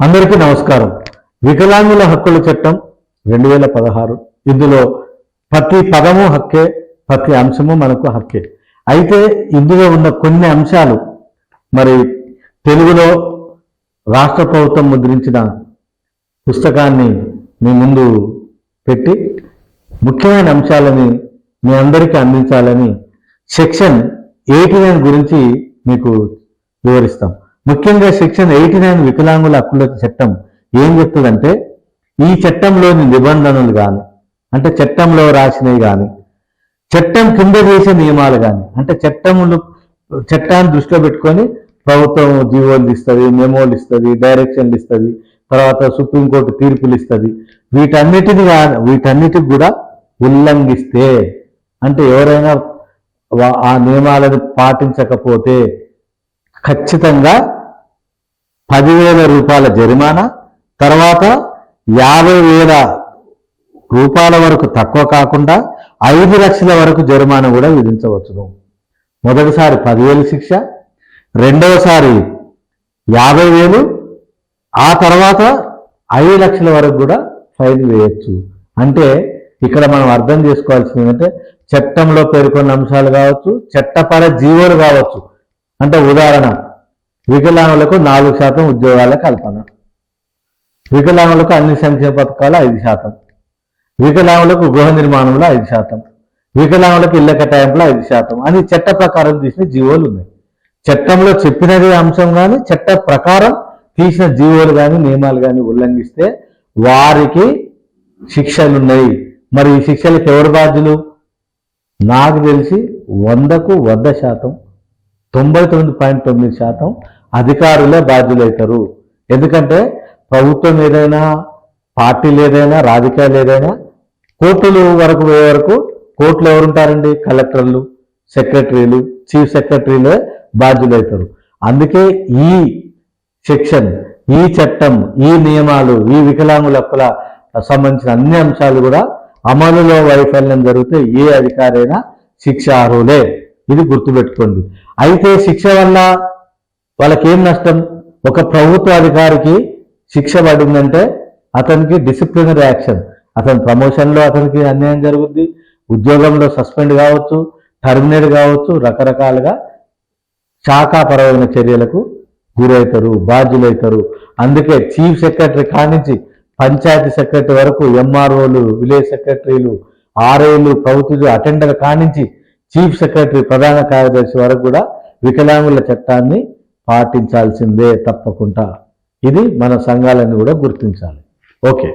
అందరికీ నమస్కారం. వికలాంగుల హక్కుల చట్టం రెండు వేల పదహారు. ఇందులో ప్రతి పదము హక్కే ప్రతి అంశము మనకు హక్కే. అయితే ఇందులో ఉన్న కొన్ని అంశాలు మరి తెలుగులో రాష్ట్ర ప్రభుత్వం ముద్రించిన పుస్తకాన్ని మీ ముందు పెట్టి ముఖ్యమైన అంశాలని మీ అందరికీ అందించాలని సెక్షన్ ఎయిటీ నైన్ గురించి మీకు వివరిస్తాం. ముఖ్యంగా సెక్షన్ ఎయిటీ నైన్ వికలాంగుల హక్కుల చట్టం ఏం చెప్తుందంటే ఈ చట్టంలోని నిబంధనలు కానీ అంటే చట్టంలో రాసినవి కానీ చట్టం కింద చేసే నియమాలు కానీ అంటే చట్టములు చట్టాన్ని దృష్టిలో పెట్టుకొని ప్రభుత్వం జీవోలు ఇస్తుంది మెమోలు ఇస్తుంది డైరెక్షన్లు ఇస్తుంది తర్వాత సుప్రీంకోర్టు తీర్పులు ఇస్తుంది. వీటన్నిటిని వీటన్నిటికి కూడా ఉల్లంఘిస్తే అంటే ఎవరైనా ఆ నియమాలను పాటించకపోతే ఖచ్చితంగా పదివేల రూపాయల జరిమానా తర్వాత యాభై వేల రూపాయల వరకు తక్కువ కాకుండా ఐదు లక్షల వరకు జరిమానా కూడా విధించవచ్చును. మొదటిసారి పదివేలు శిక్ష రెండవసారి యాభై వేలు ఆ తర్వాత ఐదు లక్షల వరకు కూడా ఫైన్ వేయచ్చు. అంటే ఇక్కడ మనం అర్థం చేసుకోవాల్సింది ఏంటంటే చట్టంలో పేర్కొన్న అంశాలు కావచ్చు చట్టపర జీవోలు కావచ్చు. అంటే ఉదాహరణ వికలాంగులకు నాలుగు శాతం ఉద్యోగాల కల్పన వికలాంగులకు అన్ని సంక్షేమ పథకాలు ఐదు శాతం. వికలాంగులకు గృహ నిర్మాణంలో ఐదు శాతం. వికలాంగులకు ఇళ్ళ కేటాయింపులో ఐదు శాతం. అని చట్ట ప్రకారం తీసిన జీవోలు ఉన్నాయి. చట్టంలో చెప్పినది అంశం కానీ చట్ట ప్రకారం తీసిన జీవోలు కానీ నియమాలు కానీ ఉల్లంఘిస్తే వారికి శిక్షలున్నాయి మరి ఈ శిక్షలకు ఎవరు బాధ్యులు? నాకు తెలిసి వందకు వంద శాతం తొంభై తొమ్మిది పాయింట్ తొమ్మిది శాతం అధికారులే బాధ్యులవుతారు ఎందుకంటే ప్రభుత్వం ఏదైనా పార్టీలు ఏదైనా రాజకీయాలు ఏదైనా కోర్టులు వరకు పోయే వరకు కోర్టులు ఎవరుంటారండి? కలెక్టర్లు సెక్రటరీలు చీఫ్ సెక్రటరీలే బాధ్యులవుతారు అందుకే ఈ సెక్షన్ ఈ చట్టం ఈ నియమాలు ఈ వికలాంగుల హక్కుల సంబంధించిన అన్ని అంశాలు కూడా అమలులో వైఫల్యం జరిగితే ఏ అధికారైనా శిక్ష అర్హులే ఇది గుర్తుపెట్టుకోండి. అయితే శిక్ష వల్ల వాళ్ళకేం నష్టం? ఒక ప్రభుత్వ అధికారికి శిక్ష పడిందంటే అతనికి డిసిప్లినరీ యాక్షన్ అతని ప్రమోషన్లో అతనికి అన్యాయం జరుగుద్ది ఉద్యోగంలో సస్పెండ్ కావచ్చు టర్మినేట్ కావచ్చు రకరకాలుగా శాఖాపరమైన చర్యలకు గురవుతారు బాధ్యులవుతారు. అందుకే చీఫ్ సెక్రటరీ కానించి పంచాయతీ సెక్రటరీ వరకు ఎంఆర్ఓలు విలేజ్ సెక్రటరీలు ఆర్ఏలు ప్రభుత్వలు అటెండర్ కానించి చీఫ్ సెక్రటరీ ప్రధాన కార్యదర్శి వరకు కూడా వికలాంగుల చట్టాన్ని పాటించాల్సిందే తప్పకుండా. ఇది మన సంఘాలను కూడా గుర్తించాలి. ఓకే.